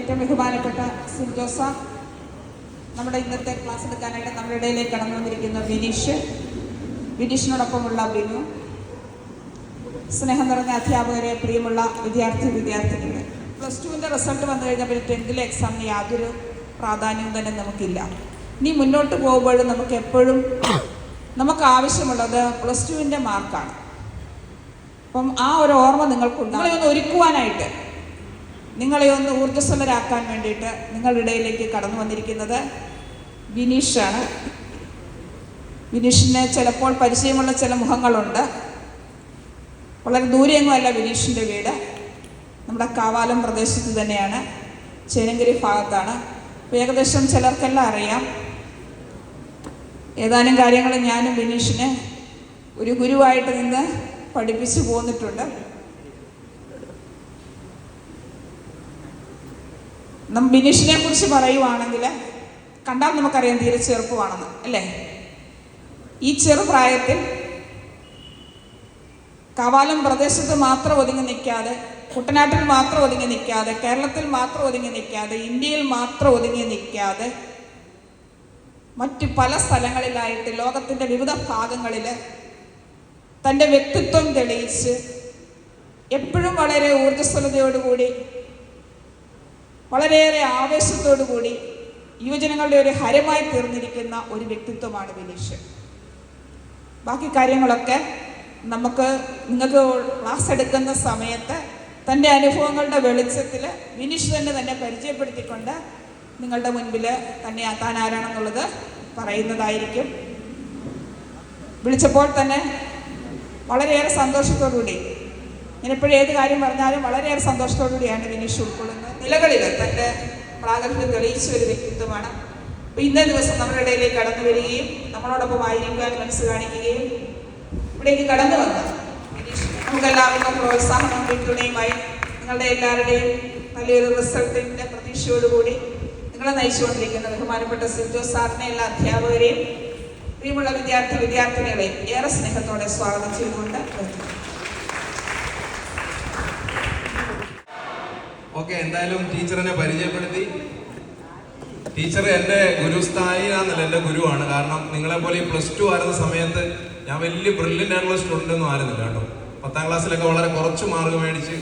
ഏറ്റവും ബഹുമാനപ്പെട്ട സുജോസ ജോസ നമ്മുടെ ഇന്നത്തെ ക്ലാസ് എടുക്കാനായിട്ട് നമ്മുടെ ഇടയിലേക്ക് കടന്നു വന്നിരിക്കുന്ന ബിനീഷ് ബിനീഷിനോടൊപ്പമുള്ള ബിനു സ്നേഹം നിറഞ്ഞ അധ്യാപകരെ പ്രിയമുള്ള വിദ്യാർത്ഥി വിദ്യാർത്ഥിനികൾ പ്ലസ് ടുവിന്റെ റിസൾട്ട് വന്നു കഴിഞ്ഞപ്പോൾ ടെൻത്തിലെ എക്സാമിന് യാതൊരു പ്രാധാന്യവും തന്നെ നമുക്കില്ല. ഇനി മുന്നോട്ട് പോകുമ്പോഴും നമുക്ക് എപ്പോഴും നമുക്ക് ആവശ്യമുള്ളത് പ്ലസ് ടുവിന്റെ മാർക്കാണ്. അപ്പം ആ ഒരു ഓർമ്മ നിങ്ങൾക്കുണ്ട് നിങ്ങളെ ഒന്ന് ഒരുക്കുവാനായിട്ട്. നിങ്ങളെ ഒന്ന് ഊർജസ്വലരാക്കാൻ വേണ്ടിയിട്ട് നിങ്ങളുടെ ഇടയിലേക്ക് കടന്നു വന്നിരിക്കുന്നത് വിനീഷാണ്. വിനീഷിന് ചിലപ്പോൾ പരിചയമുള്ള ചില മുഖങ്ങളുണ്ട്. വളരെ ദൂരെയൊന്നും അല്ല ബിനീഷിന്റെ വീട്. നമ്മുടെ കാവാലം പ്രദേശത്ത് തന്നെയാണ്. ചേനങ്കരി ഭാഗത്താണ്. ഏകദേശം ചിലർക്കെല്ലാം അറിയാം. ഏതാനും കാര്യങ്ങൾ ഞാനും വിനീഷിനെ ഒരു ഗുരുവായിട്ട് നിന്ന് പഠിപ്പിച്ചു പോന്നിട്ടുണ്ട്. ബിനീഷിനെ കുറിച്ച് പറയുവാണെങ്കിൽ കണ്ടാൽ നമുക്കറിയാം തീരെ ചെറുപ്പമാണെന്ന് അല്ലേ? ഈ ചെറുപ്രായത്തിൽ കവാലം പ്രദേശത്ത് മാത്രം ഒതുങ്ങി നിൽക്കാതെ കുട്ടനാട്ടിൽ മാത്രം ഒതുങ്ങി നിൽക്കാതെ കേരളത്തിൽ മാത്രം ഒതുങ്ങി നിൽക്കാതെ ഇന്ത്യയിൽ മാത്രം ഒതുങ്ങി നിൽക്കാതെ മറ്റ് പല സ്ഥലങ്ങളിലായിട്ട് ലോകത്തിന്റെ വിവിധ ഭാഗങ്ങളിൽ തന്റെ വ്യക്തിത്വം തെളിയിച്ച് എപ്പോഴും വളരെ ഊർജസ്വലതയോടുകൂടി വളരെയേറെ ആവേശത്തോടു കൂടി യുവജനങ്ങളുടെ ഒരു ഹരമായി തീർന്നിരിക്കുന്ന ഒരു വ്യക്തിത്വമാണ് വിനീഷ്. ബാക്കി കാര്യങ്ങളൊക്കെ നമുക്ക് നിങ്ങൾക്ക് ക്ലാസ് എടുക്കുന്ന സമയത്ത് തന്റെ അനുഭവങ്ങളുടെ വെളിച്ചത്തിൽ വിനീഷ് തന്നെ തന്നെ പരിചയപ്പെടുത്തിക്കൊണ്ട് നിങ്ങളുടെ മുൻപിൽ തന്നെ താൻ ആരാണെന്നുള്ളത് പറയുന്നതായിരിക്കും. വിളിച്ചപ്പോൾ തന്നെ വളരെയേറെ സന്തോഷത്തോടുകൂടി ഞാനിപ്പോഴും ഏത് കാര്യം പറഞ്ഞാലും വളരെയേറെ സന്തോഷത്തോടുകൂടിയാണ് വിനീഷ് ഉൾക്കൊള്ളുന്നത്. നിലകളിൽ തന്റെ പ്രാഗൽഭ്യം തെളിയിച്ച ഒരു വ്യക്തിത്വമാണ്. അപ്പോൾ ഇന്നേ ദിവസം നമ്മുടെ ഇടയിലേക്ക് കടന്നു വരികയും നമ്മളോടൊപ്പം ആയിരിക്കാൻ മനസ്സ് കാണിക്കുകയും ഇവിടേക്ക് കടന്നു വന്ന നമുക്കെല്ലാവർക്കും പ്രോത്സാഹനവും പിന്തുണയുമായി നിങ്ങളുടെ എല്ലാവരുടെയും നല്ലൊരു റിസൾട്ടിന്റെ പ്രതീക്ഷയോടുകൂടി നിങ്ങളെ നയിച്ചുകൊണ്ടിരിക്കുന്ന ബഹുമാനപ്പെട്ട സിജോ സാറിനെ എല്ലാ അധ്യാപകരെയും പ്രിയമുള്ള വിദ്യാർത്ഥി വിദ്യാർത്ഥിനികളെയും ഏറെ സ്നേഹത്തോടെ സ്വാഗതം ചെയ്തുകൊണ്ട് നിർത്തുന്നു. ഓക്കെ എന്തായാലും ടീച്ചറിനെ പരിചയപ്പെടുത്തി. ടീച്ചർ എന്റെ ഗുരുസ്ഥായിനാന്നല്ല എന്റെ ഗുരുവാണ്. കാരണം നിങ്ങളെ പോലെ ഈ പ്ലസ് ടു ആയിരുന്ന സമയത്ത് ഞാൻ വലിയ ബ്രില്യന്റ് ആയിട്ടുള്ള സ്റ്റുഡന്റ് ഒന്നും ആയിരുന്നില്ല കേട്ടോ. പത്താം ക്ലാസ്സിലൊക്കെ വളരെ കുറച്ച് മാർക്ക് മേടിച്ച്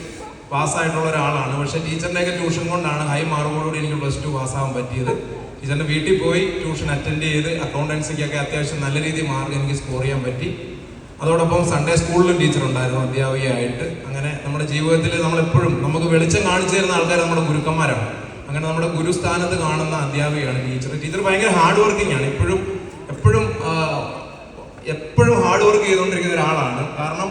പാസ്സായിട്ടുള്ള ഒരാളാണ്. പക്ഷേ ടീച്ചറിന്റെയൊക്കെ ട്യൂഷൻ കൊണ്ടാണ് ഹൈ മാർക്കോടുകൂടി എനിക്ക് പ്ലസ് ടു പാസ്സാകാൻ പറ്റിയത്. ടീച്ചറിന്റെ വീട്ടിൽ പോയി ട്യൂഷൻ അറ്റൻഡ് ചെയ്ത് അക്കൗണ്ടൻസിക്കൊക്കെ അത്യാവശ്യം നല്ല രീതിയിൽ മാർക്ക് എനിക്ക് സ്കോർ ചെയ്യാൻ പറ്റി. അതോടൊപ്പം സൺഡേ സ്കൂളിലും ടീച്ചർ ഉണ്ടായിരുന്നു അധ്യാപികയായിട്ട്. അങ്ങനെ നമ്മുടെ ജീവിതത്തിൽ നമ്മളെപ്പോഴും നമുക്ക് വെളിച്ചം കാണിച്ചു തരുന്ന ആൾക്കാർ നമ്മുടെ ഗുരുക്കന്മാരാണ്. അങ്ങനെ നമ്മുടെ ഗുരുസ്ഥാനത്ത് കാണുന്ന അധ്യാപികയാണ് ടീച്ചർ ടീച്ചർ ഭയങ്കര ഹാർഡ് വർക്കിംഗ് ആണ്. എപ്പോഴും എപ്പോഴും എപ്പോഴും ഹാർഡ് വർക്ക് ചെയ്തുകൊണ്ടിരിക്കുന്ന ഒരാളാണ്. കാരണം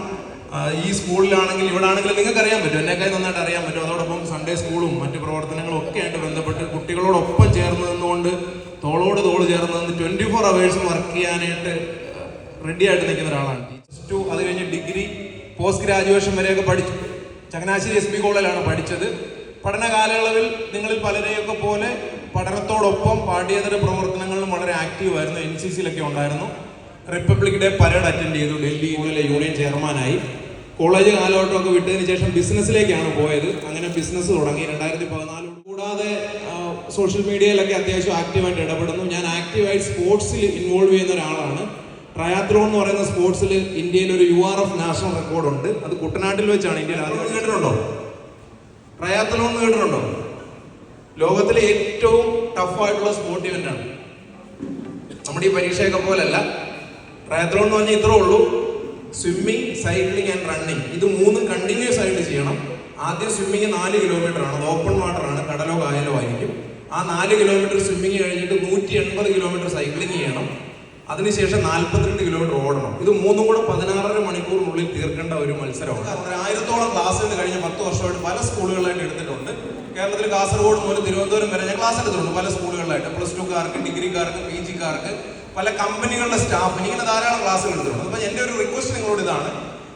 ഈ സ്കൂളിലാണെങ്കിൽ ഇവിടെ ആണെങ്കിൽ നിങ്ങൾക്ക് അറിയാൻ പറ്റും. എന്നെക്കായി നന്നായിട്ട് അറിയാൻ പറ്റും. അതോടൊപ്പം സൺഡേ സ്കൂളും മറ്റു പ്രവർത്തനങ്ങളും ഒക്കെ ആയിട്ട് ബന്ധപ്പെട്ട് കുട്ടികളോടൊപ്പം ചേർന്ന് നിന്നുകൊണ്ട് തോളോട് തോൾ ചേർന്ന് നിന്ന് ട്വന്റി ഫോർ അവേഴ്സും വർക്ക് ചെയ്യാനായിട്ട് റെഡി ആയിട്ട് നിൽക്കുന്ന ഒരാളാണ് ടു അത് കഴിഞ്ഞ് ഡിഗ്രി പോസ്റ്റ് ഗ്രാജുവേഷൻ വരെയൊക്കെ പഠിച്ചു ചങ്ങനാശ്ശേരി എസ് പി കോളേജിലാണ് പഠിച്ചത്. പഠന കാലയളവിൽ നിങ്ങളിൽ പലരെയൊക്കെ പോലെ പഠനത്തോടൊപ്പം പാഠ്യേതര പ്രവർത്തനങ്ങളിലും വളരെ ആക്റ്റീവായിരുന്നു എൻ സി സിയിലൊക്കെ ഉണ്ടായിരുന്നു. റിപ്പബ്ലിക് ഡേ പരേഡ് അറ്റൻഡ് ചെയ്തു. ഡൽഹി യൂണിയൻ യൂണിയൻ ചെയർമാനായി. കോളേജ് കാലഘട്ടമൊക്കെ വിട്ടതിന് ശേഷം ബിസിനസ്സിലേക്കാണ് പോയത്. അങ്ങനെ ബിസിനസ് തുടങ്ങി. രണ്ടായിരത്തി പതിനാലോട് കൂടാതെ സോഷ്യൽ മീഡിയയിലൊക്കെ അത്യാവശ്യം ആക്റ്റീവായിട്ട് ഇടപെടുന്നു. ഞാൻ ആക്റ്റീവായി സ്പോർട്സിൽ ഇൻവോൾവ് ചെയ്യുന്ന ഒരാളാണ്. ട്രയാത്ലോൺ എന്ന് പറയുന്ന സ്പോർട്സിൽ ഇന്ത്യയിൽ ഒരു U R F national record ഉണ്ട്. അത് കുട്ടനാട്ടിൽ വെച്ചാണ് ഇന്ത്യയിൽ ആദ്യം കേട്ടിട്ടുണ്ടോ? ട്രയാത്രോൺ എന്ന് കേട്ടിട്ടുണ്ടോ? ലോകത്തിലെ ഏറ്റവും ടഫായിട്ടുള്ള സ്പോർട്ട് ഇവന്റ് ആണ്. നമ്മുടെ ഈ പരീക്ഷയൊക്കെ പോലല്ല. ട്രയാത്രോൺ എന്ന് പറഞ്ഞാൽ ഇത്രേ ഉള്ളൂ. സ്വിമ്മിംഗ് സൈക്ലിംഗ് ആൻഡ് റണ്ണിങ് ഇത് മൂന്നും കണ്ടിന്യൂസ് ആയിട്ട് ചെയ്യണം. ആദ്യം സ്വിമ്മിങ് നാല് കിലോമീറ്റർ ആണ്. അത് ഓപ്പൺ വാട്ടർ ആണ്. കടലോ കായലോ ആയിരിക്കും. ആ നാല് കിലോമീറ്റർ സ്വിമ്മിങ് കഴിഞ്ഞിട്ട് നൂറ്റി എൺപത് കിലോമീറ്റർ സൈക്ലിംഗ് ചെയ്യണം. അതിനുശേഷം നാൽപ്പത്തിരണ്ട് കിലോമീറ്റർ ഓടണം. ഇത് മൂന്നും കൂടെ പതിനാറര മണിക്കൂറിനുള്ളിൽ തീർക്കേണ്ട ഒരു മത്സരമാണ്. ആയിരത്തോളം ക്ലാസ്സുകൾ കഴിഞ്ഞ പത്ത് വർഷമായിട്ട് പല സ്കൂളുകളായിട്ട് എടുത്തിട്ടുണ്ട്. കേരളത്തിൽ കാസർഗോഡ് മുതൽ തിരുവനന്തപുരം വരെ ഞാൻ ക്ലാസ് എടുത്തിട്ടുണ്ട് പല സ്കൂളുകളിലായിട്ട്. പ്ലസ് ടുക്കാർക്ക് ഡിഗ്രിക്കാർക്ക് പി ജിക്കാർക്ക് പല കമ്പനികളുടെ സ്റ്റാഫിന് ഇങ്ങനെ ധാരാളം ക്ലാസ്സുകൾ എടുത്തിട്ടുണ്ട്. അപ്പോൾ എന്റെ ഒരു റിക്വസ്റ്റ് നിങ്ങളോട് ഇതാണ്.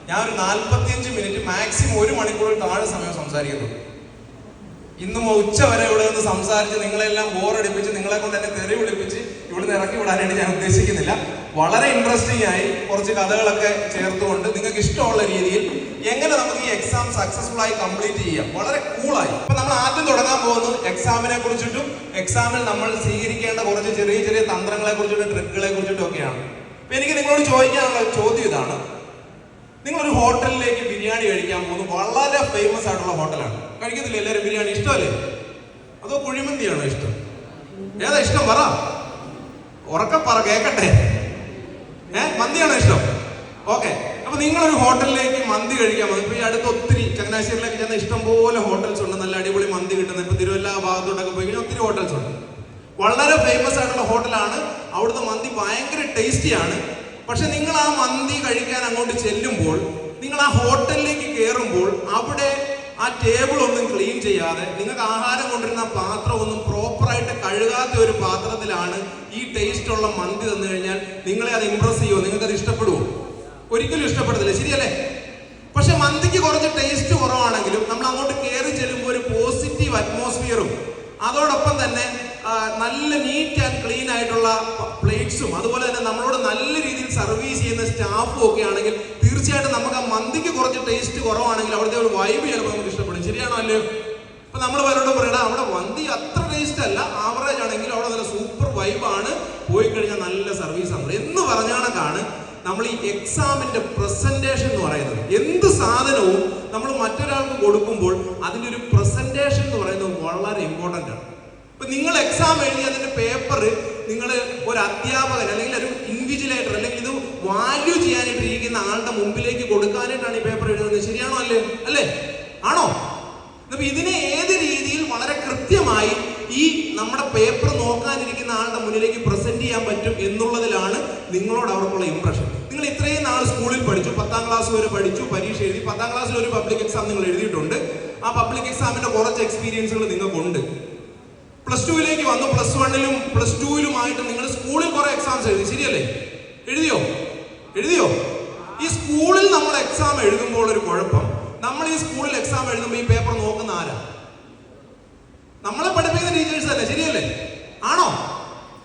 ഞാൻ ഒരു നാൽപ്പത്തിയഞ്ച് മിനിറ്റ് മാക്സിമം ഒരു മണിക്കൂറിൽ താഴെ സമയം സംസാരിക്കുന്നുള്ളൂ ഇന്നും ഉച്ച വരെ ഇവിടെ നിന്ന് സംസാരിച്ച് നിങ്ങളെല്ലാം ബോറടിപ്പിച്ച് നിങ്ങളെ കൊണ്ട് എന്നെ തെറി വിളിപ്പിച്ച് ഇവിടുന്ന് ഇറക്കി വിടാനായിട്ട് ഞാൻ ഉദ്ദേശിക്കുന്നില്ല. വളരെ ഇൻട്രസ്റ്റിംഗ് ആയി കുറച്ച് കഥകളൊക്കെ ചേർത്തുകൊണ്ട് നിങ്ങൾക്ക് ഇഷ്ടമുള്ള രീതിയിൽ എങ്ങനെ നമുക്ക് ഈ എക്സാം സക്സസ്ഫുൾ ആയി കംപ്ലീറ്റ് ചെയ്യാം. വളരെ കൂളായി അപ്പൊ നമ്മൾ ആദ്യം തുടങ്ങാൻ പോകുന്നത് എക്സാമിനെ കുറിച്ചിട്ടും എക്സാമിൽ നമ്മൾ സ്വീകരിക്കേണ്ട കുറച്ച് ചെറിയ ചെറിയ തന്ത്രങ്ങളെ കുറിച്ചിട്ടും ട്രിക്കുകളെ കുറിച്ചിട്ടും ഒക്കെയാണ്. അപ്പൊ എനിക്ക് നിങ്ങളോട് ചോദിക്കാനുള്ള ചോദ്യം ഇതാണ്. നിങ്ങൾ ഒരു ഹോട്ടലിലേക്ക് ബിരിയാണി കഴിക്കാൻ പോകുന്നു വളരെ ഫേമസ് ആയിട്ടുള്ള ഹോട്ടലാണ്. കഴിക്കത്തില്ല? എല്ലാവരും ബിരിയാണി ഇഷ്ടമല്ലേ? അതോ കുഴിമന്തിയാണോ ഇഷ്ടം? ഏതാ ഇഷ്ടം? പറ. ഉറക്കെ പറ കേക്കട്ടെ? ഏ മന്തിയാണോ ഇഷ്ടം? ഓക്കെ അപ്പൊ നിങ്ങളൊരു ഹോട്ടലിലേക്ക് മന്തി കഴിക്കാൻ പോകും ഇപ്പൊ ഈ അടുത്ത് ഒത്തിരി ചങ്ങനാശ്ശേരിയിലേക്ക് ചെന്ന ഇഷ്ടംപോലെ ഹോട്ടൽസ് ഉണ്ട്. നല്ല അടിപൊളി മന്തി കിട്ടുന്നത് ഇപ്പൊ തിരുവല്ല ഭാഗത്തോട്ടൊക്കെ പോയി കഴിഞ്ഞാൽ ഒത്തിരി ഹോട്ടൽസ് ഉണ്ട്. വളരെ ഫേമസ് ആയിട്ടുള്ള ഹോട്ടലാണ്. അവിടുത്തെ മന്തി ഭയങ്കര ടേസ്റ്റിയാണ് പക്ഷെ നിങ്ങൾ ആ മന്തി കഴിക്കാൻ അങ്ങോട്ട് ചെല്ലുമ്പോൾ നിങ്ങൾ ആ ഹോട്ടലിലേക്ക് കയറുമ്പോൾ അവിടെ ആ ടേബിൾ ഒന്നും ക്ലീൻ ചെയ്യാതെ നിങ്ങൾക്ക് ആഹാരം കൊണ്ടിരുന്ന പാത്രം ഒന്നും പ്രോപ്പറായിട്ട് കഴുകാത്ത ഒരു പാത്രത്തിലാണ് ഈ ടേസ്റ്റ് ഉള്ള മന്തി തന്നു കഴിഞ്ഞാൽ നിങ്ങളെ അത് ഇമ്പ്രസ് ചെയ്യുമോ നിങ്ങൾക്ക് അത് ഇഷ്ടപ്പെടുമോ ഒരിക്കലും ഇഷ്ടപ്പെടത്തില്ല ശരിയല്ലേ? പക്ഷെ മന്തിക്ക് കുറച്ച് ടേസ്റ്റ് കുറവാണെങ്കിലും നമ്മൾ അങ്ങോട്ട് കയറി ചെല്ലുമ്പോൾ ഒരു പോസിറ്റീവ് അറ്റ്മോസ്ഫിയറും അതോടൊപ്പം തന്നെ നല്ല നീറ്റ് ആൻഡ് ക്ലീൻ ആയിട്ടുള്ള പ്ലേറ്റ്സും അതുപോലെ തന്നെ നമ്മളോട് നല്ല രീതിയിൽ സർവീസ് ചെയ്യുന്ന സ്റ്റാഫും ഒക്കെ ആണെങ്കിൽ തീർച്ചയായിട്ടും നമുക്ക് ആ മന്തിക്ക് കുറച്ച് ടേസ്റ്റ് കുറവാണെങ്കിൽ അവിടുത്തെ ഒരു വൈബ് ചിലപ്പോൾ നമുക്ക് ഇഷ്ടപ്പെടും. ശരിയാണോ അല്ലയോ? ഇപ്പൊ നമ്മൾ പലരോടും പറയണം അവിടെ മന്തി അത്ര ടേസ്റ്റ് അല്ല. ആവറേജ് ആണെങ്കിൽ അവിടെ നല്ല സൂപ്പർ വൈബാണ് പോയി കഴിഞ്ഞാൽ നല്ല സർവീസ് ആണ്. എന്ന് പറഞ്ഞ നമ്മൾ ഈ എക്സാമിന്റെ പ്രസന്റേഷൻ എന്ന് പറയുന്നത്. എന്ത് സാധനവും നമ്മൾ മറ്റൊരാൾക്ക് കൊടുക്കുമ്പോൾ അതിന്റെ ഒരു പ്രസന്റേഷൻ എന്ന് പറയുന്നത് വളരെ ഇമ്പോർട്ടന്റ് ആണ്. ഇപ്പൊ നിങ്ങൾ എക്സാം എഴുതി അതിന്റെ പേപ്പർ നിങ്ങൾ ഒരു അധ്യാപകൻ അല്ലെങ്കിൽ ഒരു ഇൻവിജിലേറ്റർ അല്ലെങ്കിൽ ഇത് വാല്യൂ ചെയ്യാനായിട്ട് ഇരിക്കുന്ന ആളുടെ മുമ്പിലേക്ക് കൊടുക്കാനായിട്ടാണ് ഈ പേപ്പർ എഴുതുന്നത്. ശരിയാണോ അല്ലേ? അല്ലേ? ആണോ? അപ്പൊ ഇതിനെ ഏത് രീതിയിൽ വളരെ കൃത്യമായി ഈ നമ്മുടെ പേപ്പർ നോക്കാനിരിക്കുന്ന ആളുടെ മുന്നിലേക്ക് പ്രസന്റ് ചെയ്യാൻ പറ്റും എന്നുള്ളതിലാണ് നിങ്ങളോട് അവർക്കുള്ള ഇംപ്രഷൻ നിങ്ങൾ ഇത്രയും നാൾ സ്കൂളിൽ പഠിച്ചു പത്താം ക്ലാസ് വരെ പഠിച്ചു പരീക്ഷ എഴുതി പത്താം ക്ലാസ്സിൽ ഒരു പബ്ലിക് എക്സാം നിങ്ങൾ എഴുതിയിട്ടുണ്ട്. ആ പബ്ലിക് എക്സാമിന്റെ കുറച്ച് എക്സ്പീരിയൻസുകൾ നിങ്ങൾക്കുണ്ട്. പ്ലസ് ടുവിലേക്ക് വന്നു പ്ലസ് വണ്ണിലും പ്ലസ് ടുവിലുമായിട്ട് നിങ്ങൾ സ്കൂളിൽ കുറെ എക്സാംസ് എഴുതി. ശരിയല്ലേ? എഴുതിയോ? എഴുതിയോ? ഈ സ്കൂളിൽ നമ്മൾ എക്സാം എഴുതുമ്പോൾ ഒരു കുഴപ്പം. നമ്മൾ ഈ സ്കൂളിൽ എക്സാം എഴുതുമ്പോൾ ഈ പേപ്പർ നോക്കുന്ന ആരാ? നമ്മളെ പഠിപ്പിക്കുന്ന ടീച്ചേഴ്സ് അല്ലേ? ശരിയല്ലേ? ആണോ?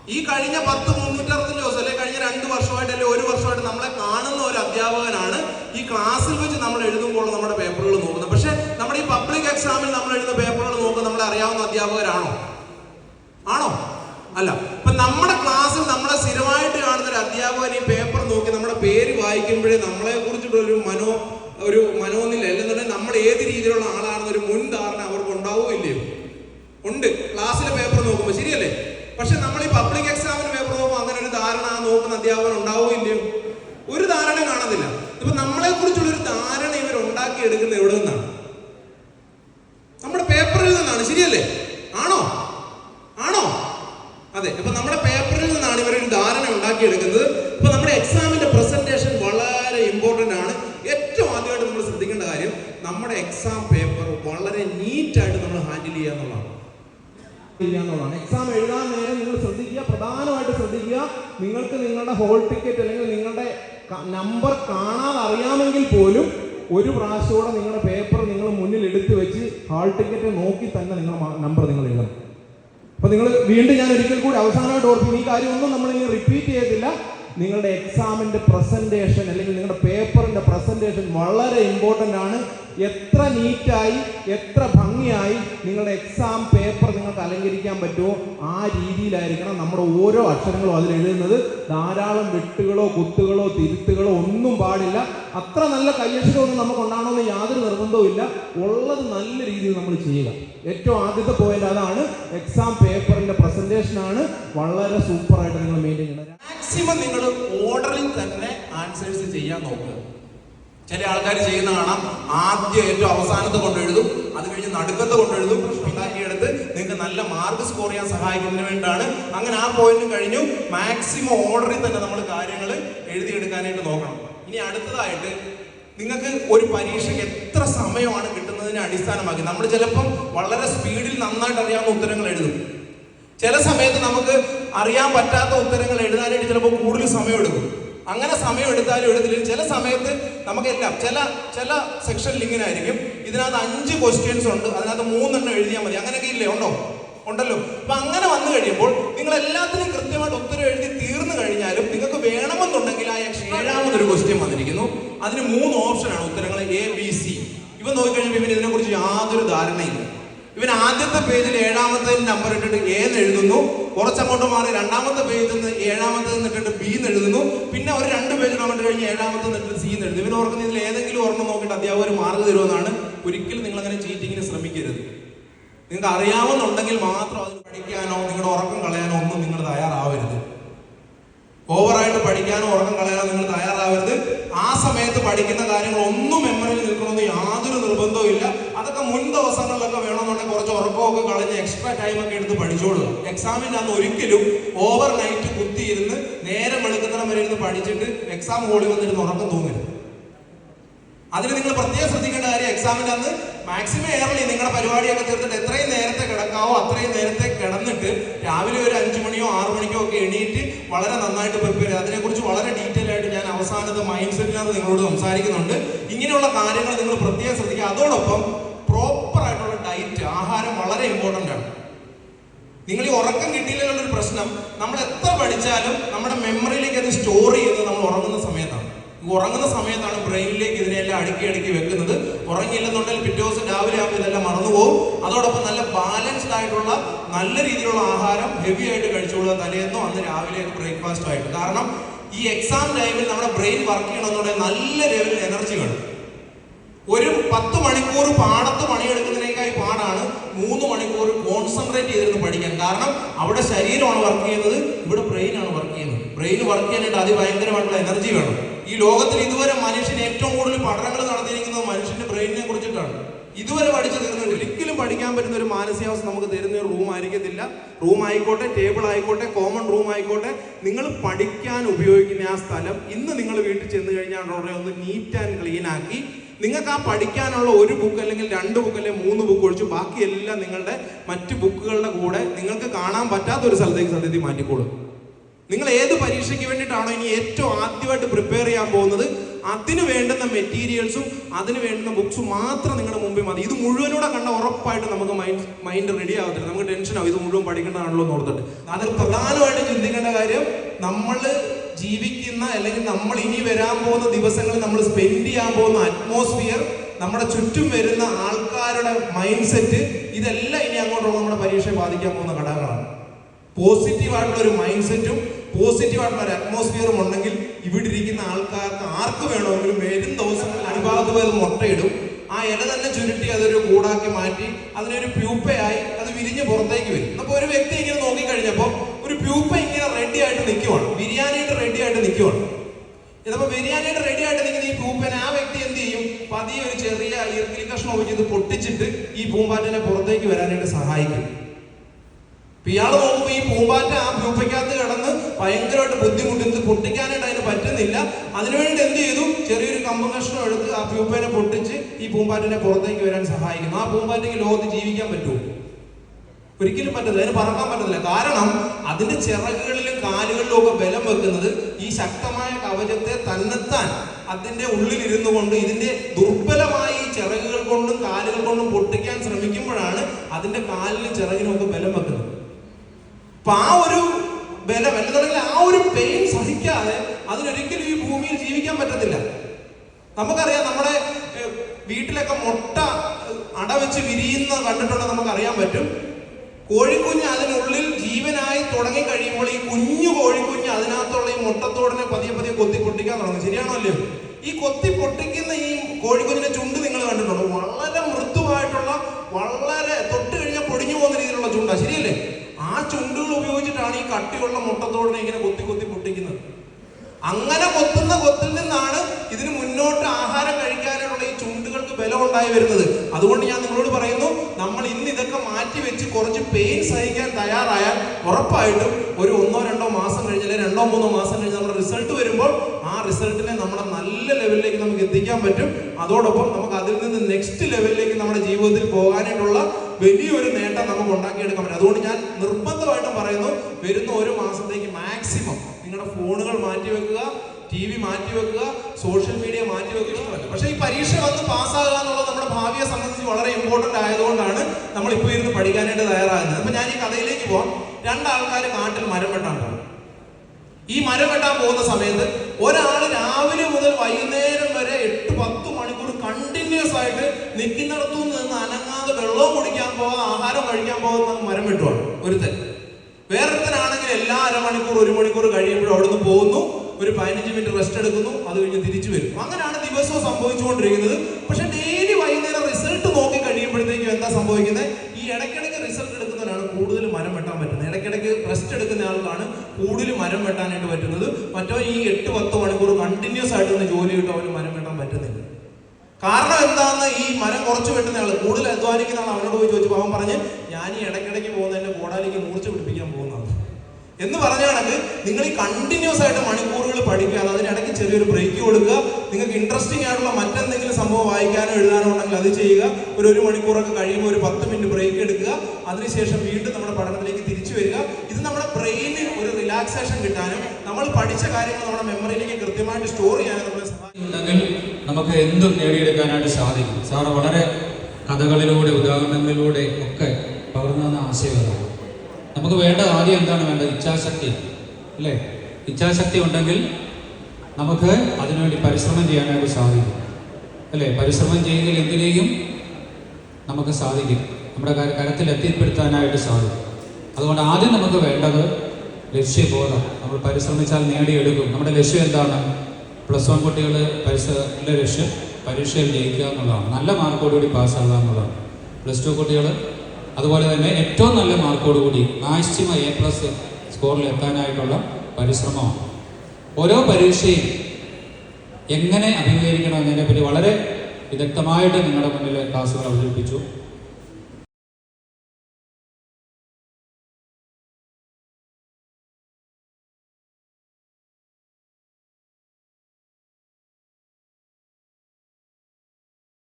ഈ കഴിഞ്ഞ പത്ത് മുന്നൂറ്ററുപത്തഞ്ച് ദിവസം അല്ലെ കഴിഞ്ഞ രണ്ട് വർഷമായിട്ട് അല്ലെ ഒരു വർഷമായിട്ട് നമ്മളെ കാണുന്ന ഒരു അധ്യാപകനാണ് ഈ ക്ലാസ്സിൽ വെച്ച് നമ്മൾ എഴുതുമ്പോൾ നമ്മുടെ പേപ്പറുകൾ നോക്കുന്നത്. പക്ഷെ നമ്മുടെ ഈ പബ്ലിക് എക്സാമിൽ നമ്മൾ എഴുതുന്ന പേപ്പറുകൾ നോക്കുന്നത് നമ്മളെ അറിയാവുന്ന അധ്യാപകരാണോ? ആണോ? അല്ല. ഇപ്പൊ നമ്മുടെ ക്ലാസ്സിൽ നമ്മളെ സ്ഥിരമായിട്ട് കാണുന്ന ഒരു അധ്യാപകൻ ഈ നമ്മുടെ പേര് വായിക്കുമ്പോഴേ നമ്മളെ കുറിച്ചിട്ടൊരു മനോ ഒരു മനോനില അല്ലെന്നുണ്ടെങ്കിൽ നമ്മൾ ഏത് രീതിയിലുള്ള ആളാണെന്നൊരു മുൻ മുൻധാരണ അവർക്ക് ഉണ്ടാവോ ഇല്ലയോ? ഉണ്ട്. ക്ലാസ്സിലെ പേപ്പർ നോക്കുമ്പോൾ ശരിയല്ലേ? പക്ഷെ നമ്മൾ ഈ പബ്ലിക് എക്സാമിന് പേപ്പർ നോക്കുമ്പോൾ അങ്ങനെ ഒരു ധാരണ നോക്കുന്ന അധ്യാപകൻ ഉണ്ടാവോ ഇല്ലയോ? ഒരു ധാരണ കാണുന്നില്ല ഇപ്പൊ നമ്മളെ കുറിച്ചുള്ള ഒരു ധാരണ ഇവർ ഉണ്ടാക്കി എടുക്കുന്നത് എവിടെ നിന്നാണ്? നമ്മുടെ പേപ്പറിൽ നിന്നാണ്. ശരിയല്ലേ? ചെയ്യാന്നുള്ളതാണ് എക്സാം എഴുതാൻ നേരം നിങ്ങൾ ശ്രദ്ധിക്കുക പ്രധാനമായിട്ട് ശ്രദ്ധിക്കുക. നിങ്ങൾക്ക് നിങ്ങളുടെ ഹോൾ ടിക്കറ്റ് അല്ലെങ്കിൽ നിങ്ങളുടെ നമ്പർ കാണാതെ അറിയാമെങ്കിൽ പോലും ഒരു പ്രാവശ്യം നിങ്ങളുടെ പേപ്പർ നിങ്ങൾ മുന്നിൽ എടുത്തു വെച്ച് ഹാൾ ടിക്കറ്റ് നോക്കി തന്നെ നിങ്ങളുടെ നമ്പർ നിങ്ങൾ എഴുതണം. അപ്പൊ നിങ്ങൾ വീണ്ടും ഞാൻ ഒരിക്കൽ കൂടി അവസാനമായിട്ട് ഓർക്കും ഈ കാര്യമൊന്നും നമ്മൾ ഇനി റിപ്പീറ്റ് ചെയ്യത്തില്ല. നിങ്ങളുടെ എക്സാമിന്റെ പ്രസന്റേഷൻ അല്ലെങ്കിൽ നിങ്ങളുടെ പേപ്പറിന്റെ പ്രസന്റേഷൻ വളരെ ഇമ്പോർട്ടന്റ് ആണ്. എത്ര നീറ്റായി എത്ര ഭംഗിയായി നിങ്ങളുടെ എക്സാം പേപ്പർ നിങ്ങൾക്ക് അലങ്കരിക്കാൻ പറ്റുമോ ആ രീതിയിലായിരിക്കണം നമ്മുടെ ഓരോ അക്ഷരങ്ങളും അതിൽ എഴുതുന്നത്. ധാരാളം വെട്ടുകളോ കുത്തുകളോ തിരുത്തുകളോ ഒന്നും പാടില്ല. അത്ര നല്ല കയ്യക്ഷരമൊന്നും നമുക്ക് ഉണ്ടാകണമെന്ന് യാതൊരു നിർബന്ധവും ഇല്ല. ഉള്ളത് നല്ല രീതിയിൽ നമ്മൾ ചെയ്യുക. ഏറ്റവും ആദ്യത്തെ പോയിന്റ് അതാണ്. എക്സാം പേപ്പറിന്റെ പ്രസന്റേഷൻ ആണ്. വളരെ സൂപ്പറായിട്ട് നിങ്ങൾ മെയിന്റെയിൻ ചെയ്യണം. മാക്സിമം നിങ്ങൾ ഓർഡറിൽ തന്നെ ആൻസേഴ്സ് ചെയ്യാൻ നോക്കുക. ചില ആൾക്കാർ ചെയ്യുന്ന കാണാം. ആദ്യം ഏറ്റവും അവസാനത്ത് കൊണ്ടെഴുതും അത് കഴിഞ്ഞ് നടുക്കത്ത് കൊണ്ടെഴുതും ഉണ്ടാക്കിയെടുത്ത് നിങ്ങൾക്ക് നല്ല മാർക്ക് സ്കോർ ചെയ്യാൻ സഹായിക്കുന്നതിന് വേണ്ടിയാണ് അങ്ങനെ ആ പോയിന്റ് കഴിഞ്ഞു. മാക്സിമം ഓർഡറിൽ തന്നെ നമ്മൾ കാര്യങ്ങൾ എഴുതിയെടുക്കാനായിട്ട് നോക്കണം. ഇനി അടുത്തതായിട്ട് നിങ്ങൾക്ക് ഒരു പരീക്ഷയ്ക്ക് എത്ര സമയമാണ് കിട്ടുന്നതിനെ അടിസ്ഥാനമാക്കി. നമ്മൾ ചിലപ്പം വളരെ സ്പീഡിൽ നന്നായിട്ട് അറിയാവുന്ന ഉത്തരങ്ങൾ എഴുതും. ചില സമയത്ത് നമുക്ക് അറിയാൻ പറ്റാത്ത ഉത്തരങ്ങൾ എഴുതാനായിട്ട് ചിലപ്പോൾ കൂടുതൽ സമയം എടുക്കും. അങ്ങനെ സമയം എടുത്താലും എടുത്തില്ല. ചില സമയത്ത് നമുക്കെല്ലാം ചില ചില സെക്ഷനിൽ ഇങ്ങനെ ആയിരിക്കും ഇതിനകത്ത് അഞ്ച് ക്വസ്റ്റ്യൻസ് ഉണ്ട്. അതിനകത്ത് മൂന്നെണ്ണം എഴുതിയാൽ മതി. അങ്ങനെയൊക്കെ ഇല്ലേ? ഉണ്ടോ? ഉണ്ടല്ലോ. അപ്പൊ അങ്ങനെ വന്നു കഴിയുമ്പോൾ നിങ്ങൾ എല്ലാത്തിനും കൃത്യമായിട്ട് ഉത്തരം എഴുതി തീർന്നു കഴിഞ്ഞാലും നിങ്ങൾക്ക് വേണമെന്നുണ്ടെങ്കിൽ ആ ഏഴാമതൊരു ക്വസ്റ്റ്യൻ വന്നിരിക്കുന്നു. അതിന് മൂന്ന് ഓപ്ഷനാണ് ഉത്തരങ്ങൾ എ ബി സി ഇവൻ നോക്കിക്കഴിഞ്ഞപ്പോൾ ഇവന് ഇതിനെക്കുറിച്ച് യാതൊരു ധാരണയില്ല. ഇവൻ ആദ്യത്തെ പേജിൽ ഏഴാമത്തെ നമ്പർ ഇട്ടിട്ട് എന്ന് എഴുതുന്നു. കുറച്ചങ്ങോട്ട് മാറി രണ്ടാമത്തെ പേജിൽ നിന്ന് ഏഴാമത്തെ നിന്നിട്ട് ബി എന്ന് എഴുതുന്നു. പിന്നെ ഒരു രണ്ട് പേജ് കമന്റ് കഴിഞ്ഞ് ഏഴാമത്തെ നിന്നിട്ട് സി എന്ന് എഴുതുന്നു. ഇവൻ ഓർക്കുന്ന ഇതിൽ ഏതെങ്കിലും ഓർമ്മ നോക്കിയിട്ട് അധ്യാപകർ മാർക്ക് തരുമെന്നാണ് ഒരിക്കലും നിങ്ങൾ അങ്ങനെ ചീറ്റിങ്ങിന് ശ്രമിക്കരുത്. നിങ്ങൾക്ക് അറിയാവുന്നുണ്ടെങ്കിൽ മാത്രം അതിന് പഠിക്കാനോ നിങ്ങളുടെ ഉറക്കം കളയാനോ ഒന്നും നിങ്ങൾ തയ്യാറാവരുത്. ഓവറായിട്ട് പഠിക്കാനോ ഉറക്കം കളയാനോ നിങ്ങൾ തയ്യാറാവരുത്. ആ സമയത്ത് പഠിക്കുന്ന കാര്യങ്ങൾ ഒന്നും മെമ്മറിയിൽ നിൽക്കണമെന്ന് യാതൊരു നിർബന്ധവും ഇല്ല അതൊക്കെ മുൻ ദിവസങ്ങളിലൊക്കെ വേണമെന്നുണ്ടെങ്കിൽ കുറച്ച് ഉറപ്പൊക്കെ കളഞ്ഞ് എക്സ്ട്രാ ടൈം ഒക്കെ എടുത്ത് പഠിച്ചോളുക എക്സാമിന്റെ അന്ന് ഒരിക്കലും ഓവർ നൈറ്റ് കുത്തിയിരുന്ന് നേരം വെളുക്കുന്നിടം വരെ ഇരുന്ന് പഠിച്ചിട്ട് എക്സാം ഹോളിൽ വന്നിരുന്ന് ഉറക്കം തോന്നരുത് അതിന് നിങ്ങൾ പ്രത്യേകം ശ്രദ്ധിക്കേണ്ട കാര്യം എക്സാമിന്റെ അന്ന് മാക്സിമം ഏർലി നിങ്ങളുടെ പരിപാടിയൊക്കെ തീർത്തിട്ട് എത്രയും നേരത്തെ കിടക്കാവോ അത്രയും നേരത്തെ കിടന്നിട്ട് രാവിലെ ഒരു അഞ്ചു മണിയോ ആറു മണിക്കോ ഒക്കെ എണീറ്റ് വളരെ നന്നായിട്ട് പ്രിപ്പയർ ചെയ്യുക. അതിനെക്കുറിച്ച് വളരെ ഡീറ്റെയിൽ ആയിട്ട് ഞാൻ അവസാനത്തെ മൈൻഡ് സെറ്റിനകത്ത് നിങ്ങളോട് സംസാരിക്കുന്നുണ്ട്. ഇങ്ങനെയുള്ള കാര്യങ്ങൾ നിങ്ങൾ പ്രത്യേകം ശ്രദ്ധിക്കുക. അതോടൊപ്പം വളരെ ഇമ്പോർട്ടന്റ് ആണ്. നിങ്ങൾ ഈ ഉറക്കം കിട്ടിയില്ലെന്നുള്ളൊരു പ്രശ്നം നമ്മൾ എത്ര പഠിച്ചാലും നമ്മുടെ മെമ്മറിയിലേക്ക് അത് സ്റ്റോർ ചെയ്യുന്നത് നമ്മൾ ഉറങ്ങുന്ന സമയത്താണ്. ഉറങ്ങുന്ന സമയത്താണ് ബ്രെയിനിലേക്ക് ഇതിനെല്ലാം അടുക്കി അടുക്കി വെക്കുന്നത്. ഉറങ്ങിയില്ലെന്നുണ്ടെങ്കിൽ പിറ്റേ ദിവസം രാവിലെ ആകുമ്പോൾ ഇതെല്ലാം മറന്നുപോകും അതോടൊപ്പം നല്ല ബാലൻസ്ഡ് ആയിട്ടുള്ള നല്ല രീതിയിലുള്ള ആഹാരം ഹെവി ആയിട്ട് കഴിച്ചുകൊള്ളുക തലേന്നോ അന്ന് രാവിലെ ബ്രേക്ക്ഫാസ്റ്റ് ആയിട്ട്. കാരണം ഈ എക്സാം ടൈമിൽ നമ്മുടെ ബ്രെയിൻ വർക്ക് ചെയ്യണമെന്നുണ്ടെങ്കിൽ നല്ല ലെവലിൽ എനർജി വേണം. ഒരു പത്ത് മണിക്കൂർ പാടത്ത് പണിയെടുക്കുന്നതിനേക്കായി പാടാണ് മൂന്ന് മണിക്കൂർ കോൺസെൻട്രേറ്റ് ചെയ്തിരുന്ന് പഠിക്കാൻ. കാരണം അവിടെ ശരീരമാണ് വർക്ക് ചെയ്യുന്നത് ഇവിടെ ബ്രെയിനാണ് വർക്ക് ചെയ്യുന്നത്. ബ്രെയിൻ വർക്ക് ചെയ്യാനായിട്ട് അതിഭയങ്കരമായിട്ടുള്ള എനർജി വേണം. ഈ ലോകത്തിൽ ഇതുവരെ മനുഷ്യൻ ഏറ്റവും കൂടുതൽ പഠനങ്ങൾ നടത്തിയിരിക്കുന്നത് മനുഷ്യന്റെ ബ്രെയിനിനെ കുറിച്ചിട്ടാണ്. ഇതുവരെ പഠിച്ചു തീർന്നിട്ട് ഒരിക്കലും പഠിക്കാൻ പറ്റുന്ന ഒരു മാനസികാവസ്ഥ നമുക്ക് തരുന്ന ഒരു റൂം ആയിരിക്കത്തില്ല. റൂം ആയിക്കോട്ടെ ടേബിൾ ആയിക്കോട്ടെ കോമൺ റൂം ആയിക്കോട്ടെ. നിങ്ങൾ പഠിക്കാൻ ഉപയോഗിക്കുന്ന ആ സ്ഥലം ഇന്ന് നിങ്ങൾ വീട്ടിൽ ചെന്ന് കഴിഞ്ഞാൽ ഉടനെ ഒന്ന് നീറ്റ് ആൻഡ് ക്ലീൻ ആക്കി നിങ്ങൾക്ക് ആ പഠിക്കാനുള്ള ഒരു ബുക്ക് അല്ലെങ്കിൽ രണ്ട് ബുക്ക് അല്ലെങ്കിൽ മൂന്ന് ബുക്ക് ഒഴിച്ച് ബാക്കിയെല്ലാം നിങ്ങളുടെ മറ്റ് ബുക്കുകളുടെ കൂടെ നിങ്ങൾക്ക് കാണാൻ പറ്റാത്ത ഒരു സ്ഥലത്തേക്ക് സത്യത്തിൽ മാറ്റിക്കോളും. നിങ്ങൾ ഏത് പരീക്ഷയ്ക്ക് വേണ്ടിയിട്ടാണോ ഇനി ഏറ്റവും ആദ്യമായിട്ട് പ്രിപ്പയർ ചെയ്യാൻ പോകുന്നത് അതിന് വേണ്ടുന്ന മെറ്റീരിയൽസും അതിന് വേണ്ടുന്ന ബുക്സും മാത്രം നിങ്ങളുടെ മുമ്പിൽ മതി. ഇത് മുഴുവനൂടെ കണ്ട ഉറപ്പായിട്ട് നമുക്ക് മൈൻഡ് മൈൻഡ് റെഡി ആവത്തില്ല. നമുക്ക് ടെൻഷനാവും ഇത് മുഴുവൻ പഠിക്കേണ്ടതാണല്ലോ എന്ന് ഓർത്തിട്ട്. അതിൽ പ്രധാനമായിട്ട് ചിന്തിക്കേണ്ട കാര്യം നമ്മൾ ജീവിക്കുന്ന അല്ലെങ്കിൽ നമ്മൾ ഇനി വരാൻ പോകുന്ന ദിവസങ്ങളിൽ നമ്മൾ സ്പെൻഡ് ചെയ്യാൻ പോകുന്ന അറ്റ്മോസ്ഫിയർ നമ്മുടെ ചുറ്റും വരുന്ന ആൾക്കാരുടെ മൈൻഡ് സെറ്റ് ഇതെല്ലാം ഇനി അങ്ങോട്ടുള്ള നമ്മുടെ പരീക്ഷയെ ബാധിക്കാൻ പോകുന്ന ഘടകങ്ങളാണ്. പോസിറ്റീവായിട്ടുള്ള ഒരു മൈൻഡ് സെറ്റും പോസിറ്റീവായിട്ടുള്ള ഒരു അറ്റ്മോസ്ഫിയറും ഉണ്ടെങ്കിൽ ഇവിടെ ഇരിക്കുന്ന ആൾക്കാർക്ക് ആർക്ക് വേണമെങ്കിലും വരും ദിവസങ്ങളിൽ അടിഭാഗത്ത് പോയത് മുട്ടയിടും. ആ ഇല തന്നെ ചുരുട്ടി അതൊരു കൂടാക്കി മാറ്റി അതിനൊരു പ്യൂപ്പയായി അത് വിരിഞ്ഞ് പുറത്തേക്ക് വരും. അപ്പോൾ ഒരു വ്യക്തി ഇങ്ങനെ നോക്കിക്കഴിഞ്ഞപ്പോൾ പ്യൂപ്പ ഇങ്ങനെ റെഡി ആയിട്ട് നിൽക്കുവാണ് ബിരിയാണിയുടെ റെഡി ആയിട്ട് നിൽക്കുവാണ് ഇതപ്പോ ബിരിയാണിയുടെ റെഡി ആയിട്ട് നിൽക്കുന്ന ഈ പൂപ്പനെ ആ വ്യക്തി എന്ത് ചെയ്യും? പതിയെ ഒരു ചെറിയ ഈർക്കിലി കഷ്ണം ഇത് പൊട്ടിച്ചിട്ട് ഈ പൂമ്പാറ്റനെ പുറത്തേക്ക് വരാനായിട്ട് സഹായിക്കും. ഇയാൾ നോക്കുമ്പോൾ ഈ പൂമ്പാറ്റ ആ പൂപ്പയ്ക്കകത്ത് കിടന്ന് ഭയങ്കരമായിട്ട് ബുദ്ധിമുട്ടി. പൊട്ടിക്കാനായിട്ട് അതിന് പറ്റുന്നില്ല. അതിനുവേണ്ടി എന്ത് ചെയ്തു? ചെറിയൊരു കമ്പം കഷ്ണം എടുത്ത് ആ പൂപ്പേനെ പൊട്ടിച്ച് ഈ പൂമ്പാറ്റിനെ പുറത്തേക്ക് വരാൻ സഹായിക്കും. ആ പൂമ്പാറ്റയ്ക്ക് ലോകത്ത് ജീവിക്കാൻ പറ്റുമോ? ഒരിക്കലും പറ്റത്തില്ല. അതിന് പറക്കാൻ പറ്റത്തില്ല. കാരണം അതിന്റെ ചിറകുകളിലും കാലുകളിലും ഒക്കെ ബലം വെക്കുന്നത് ഈ ശക്തമായ കവചത്തെ തന്നെത്താൻ അതിന്റെ ഉള്ളിൽ ഇരുന്നു കൊണ്ട് ഇതിന്റെ ദുർബലമായി ഈ ചിറകുകൾ കൊണ്ടും കാലുകൾ കൊണ്ടും പൊട്ടിക്കാൻ ശ്രമിക്കുമ്പോഴാണ് അതിന്റെ കാലിലും ചിറകിനും ഒക്കെ ബലം വെക്കുന്നത്. അപ്പൊ ആ ഒരു ബലം അല്ലെന്നുണ്ടെങ്കിൽ ആ ഒരു പെയിൻ സഹിക്കാതെ അതിനൊരിക്കലും ഈ ഭൂമിയിൽ ജീവിക്കാൻ പറ്റത്തില്ല. നമുക്കറിയാം നമ്മുടെ വീട്ടിലൊക്കെ മുട്ട അടവെച്ച് വിരിയുന്ന കണ്ടിട്ടുണ്ടെന്ന് നമുക്കറിയാൻ പറ്റും. കോഴിക്കുഞ്ഞ് അതിനുള്ളിൽ ജീവനായി തുടങ്ങി കഴിയുമ്പോൾ ഈ കുഞ്ഞു കോഴിക്കുഞ്ഞ് അതിനകത്തുള്ള ഈ മുട്ടത്തോടിനെ പതിയെ പതിയെ കൊത്തി പൊട്ടിക്കാൻ തുടങ്ങും. ശരിയാണോ അല്ലയോ ഈ കൊത്തി പൊട്ടിക്കുന്ന ഈ കോഴിക്കുഞ്ഞിന്റെ ചുണ്ട് നിങ്ങൾ കണ്ടിട്ടുണ്ടോ? വളരെ മൃദുവായിട്ടുള്ള വളരെ തൊട്ട് കഴിഞ്ഞാൽ പൊടിഞ്ഞു പോകുന്ന രീതിയിലുള്ള ചുണ്ടാ. ശരിയല്ലേ? ആ ചുണ്ടുകൾ ഉപയോഗിച്ചിട്ടാണ് ഈ കട്ടിയുള്ള മുട്ടത്തോടിനെ ഇങ്ങനെ കൊത്തി കൊത്തി പൊട്ടിക്കുന്നത്. അങ്ങനെ കൊത്തുന്ന കൊത്തിൽ നിന്നാണ് ഇതിന് മുന്നോട്ട് ആഹാരം കഴിക്കാനുള്ള ഈ ചുണ്ടുകൾക്ക് ബലം ഉണ്ടായി വരുന്നത്. അതുകൊണ്ട് ഞാൻ നിങ്ങളോട് പറയുന്നു നമ്മൾ ഇന്ന് ഇതൊക്കെ മാറ്റി വെച്ച് കുറച്ച് പെയിൻ സഹിക്കാൻ തയ്യാറായാൽ ഉറപ്പായിട്ടും ഒരു ഒന്നോ രണ്ടോ മാസം കഴിഞ്ഞാൽ രണ്ടോ മൂന്നോ മാസം കഴിഞ്ഞ് നമ്മുടെ റിസൾട്ട് വരുമ്പോൾ ആ റിസൾട്ടിനെ നമ്മുടെ നല്ല ലെവലിലേക്ക് നമുക്ക് എത്തിക്കാൻ പറ്റും. അതോടൊപ്പം നമുക്ക് അതിൽ നിന്ന് നെക്സ്റ്റ് ലെവലിലേക്ക് നമ്മുടെ ജീവിതത്തിൽ പോകാനായിട്ടുള്ള വലിയൊരു നേട്ടം നമുക്ക് ഉണ്ടാക്കിയെടുക്കാൻ പറ്റും. അതുകൊണ്ട് ഞാൻ നിർബന്ധമായിട്ടും പറയുന്നു വരുന്ന ഒരു മാസത്തേക്ക് മാക്സിമം നിങ്ങളുടെ ഫോണുകൾ മാറ്റി വെക്കുക. ടി വി മാറ്റി വെക്കുക സോഷ്യൽ മീഡിയ മാറ്റി വെക്കുക ഇഷ്ടമല്ല. പക്ഷേ ഈ പരീക്ഷ വന്ന് പാസ്സാകുക എന്നുള്ളത് നമ്മുടെ ഭാവിയെ സംബന്ധിച്ച് വളരെ ഇമ്പോർട്ടന്റ് ആയതുകൊണ്ടാണ് നമ്മൾ ഇപ്പോൾ ഇരുന്ന് പഠിക്കാനായിട്ട് തയ്യാറാകുന്നത്. അപ്പം ഞാൻ ഈ കഥയിലേക്ക് പോവാം. രണ്ടാൾക്കാർ കാട്ടിൽ മരം വെട്ടാൻ പോകും ഈ മരം വെട്ടാൻ പോകുന്ന സമയത്ത് ഒരാൾ രാവിലെ മുതൽ വൈകുന്നേരം വരെ എട്ട് പത്ത് മണിക്കൂർ കണ്ടിന്യൂസ് ആയിട്ട് നിൽക്കുന്നിടത്തു നിന്ന് അനങ്ങാതെ വെള്ളവും കുടിക്കാൻ പോകാതെ ആഹാരം കഴിക്കാൻ പോകുന്ന മരം വെട്ടുവാണ്. ഒരുത്തൻ. വേറൊരുത്തനാണെങ്കിൽ എല്ലാ അരമണിക്കൂർ ഒരു മണിക്കൂർ കഴിയുമ്പോഴും അവിടുന്ന് പോകുന്നു. ഒരു പതിനഞ്ച് മിനിറ്റ് റെസ്റ്റ് എടുക്കുന്നു അത് കഴിഞ്ഞ് തിരിച്ചു വരും. അങ്ങനെയാണ് ദിവസവും സംഭവിച്ചുകൊണ്ടിരിക്കുന്നത്. പക്ഷെ ഡെയിലി വൈകുന്നേരം റിസൾട്ട് നോക്കി കഴിയുമ്പോഴത്തേക്കും എന്താ സംഭവിക്കുന്നത്? ഈ ഇടയ്ക്കിടയ്ക്ക് റിസൾട്ട് എടുക്കുന്നവരാണ് കൂടുതൽ മരം വെട്ടാൻ പറ്റുന്നത്. ഇടയ്ക്കിടയ്ക്ക് റെസ്റ്റ് എടുക്കുന്ന ആൾക്കാണ് കൂടുതൽ മരം വെട്ടാനായിട്ട് പറ്റുന്നത്. മറ്റോ ഈ എട്ട് പത്ത് മണിക്കൂർ കണ്ടിന്യൂസ് ആയിട്ട് ഒന്ന് ജോലി കിട്ടും അവന് മരം വെട്ടാൻ പറ്റുന്നില്ല. കാരണം എന്താണെന്ന് ഈ മരം കുറച്ച് വെട്ടുന്ന ആൾ കൂടുതൽ അധ്വാനിക്കുന്ന ആൾ അവനോട് പോയി ചോദിച്ചപ്പോൾ അവൻ പറഞ്ഞ് ഞാൻ ഈ ഇടയ്ക്കിടയ്ക്ക് പോകുന്നതിന്റെ കോടാലിക്ക് മൂർച്ച പിടിപ്പിക്കാൻ പോകുന്നതാണ് എന്ന് പറഞ്ഞ കണക്ക് നിങ്ങൾ ഈ കണ്ടിന്യൂസ് ആയിട്ട് മണിക്കൂറുകൾ പഠിക്കാതെ അതിനിടയ്ക്ക് ചെറിയൊരു ബ്രേക്ക് കൊടുക്കുക. നിങ്ങൾക്ക് ഇൻട്രസ്റ്റിംഗ് ആയിട്ടുള്ള മറ്റെന്തെങ്കിലും സംഭവം വായിക്കാനോ എഴുതാനോ ഉണ്ടെങ്കിൽ അത് ചെയ്യുക. ഒരു ഒരു മണിക്കൂറൊക്കെ കഴിയുമ്പോൾ ഒരു പത്ത് മിനിറ്റ് ബ്രേക്ക് എടുക്കുക. അതിനുശേഷം വീണ്ടും നമ്മുടെ പഠനത്തിലേക്ക് തിരിച്ചു വരിക. ഇത് നമ്മുടെ ബ്രെയിനിൽ ഒരു റിലാക്സേഷൻ കിട്ടാനും നമ്മൾ പഠിച്ച കാര്യങ്ങൾ നമ്മുടെ മെമ്മറിയിലേക്ക് കൃത്യമായിട്ട് സ്റ്റോർ ചെയ്യാനും നമ്മളെ സഹായിക്കുന്നുണ്ടെങ്കിൽ നമുക്ക് എന്തും നേടിയെടുക്കാനായിട്ട് സാധിക്കും. സാറ് വളരെ കഥകളിലൂടെ ഉദാഹരണങ്ങളിലൂടെ ഒക്കെ പകർന്നു തന്ന ആശയങ്ങളാണ്. നമുക്ക് വേണ്ടത് ആദ്യം എന്താണ് വേണ്ടത്? ഇച്ഛാശക്തി അല്ലേ? ഇച്ഛാശക്തി ഉണ്ടെങ്കിൽ നമുക്ക് അതിനുവേണ്ടി പരിശ്രമം ചെയ്യാനായിട്ട് സാധിക്കും അല്ലേ? പരിശ്രമം ചെയ്തെങ്കിൽ എന്തിനേയും നമുക്ക് സാധിക്കും. നമ്മുടെ കരത്തിൽ എത്തിപ്പെടുത്താനായിട്ട് സാധിക്കും. അതുകൊണ്ട് ആദ്യം നമുക്ക് വേണ്ടത് ലക്ഷ്യബോധം. നമ്മൾ പരിശ്രമിച്ചാൽ നേടിയെടുക്കും. നമ്മുടെ ലക്ഷ്യം എന്താണ്? പ്ലസ് വൺ കുട്ടികൾ പരിസരത്തിലെ ലക്ഷ്യം പരീക്ഷയിൽ ജയിക്കുക എന്നുള്ളതാണ്. നല്ല മാർക്കോടുകൂടി പാസ്സാകുക എന്നുള്ളതാണ്. പ്ലസ് ടു കുട്ടികൾ അതുപോലെ തന്നെ ഏറ്റവും നല്ല മാർക്കോടുകൂടി മാക്സിമം എ പ്ലസ് സ്കോറിൽ എത്താനായിട്ടുള്ള പരിശ്രമമാണ് ഓരോ പരീക്ഷയും എങ്ങനെ അഭിമുഖീകരിക്കണം എന്നതിനെപ്പറ്റി വളരെ വിദഗ്ധമായിട്ട് നിങ്ങളുടെ മുന്നിൽ ക്ലാസ്സുകൾ അവതരിപ്പിച്ചു.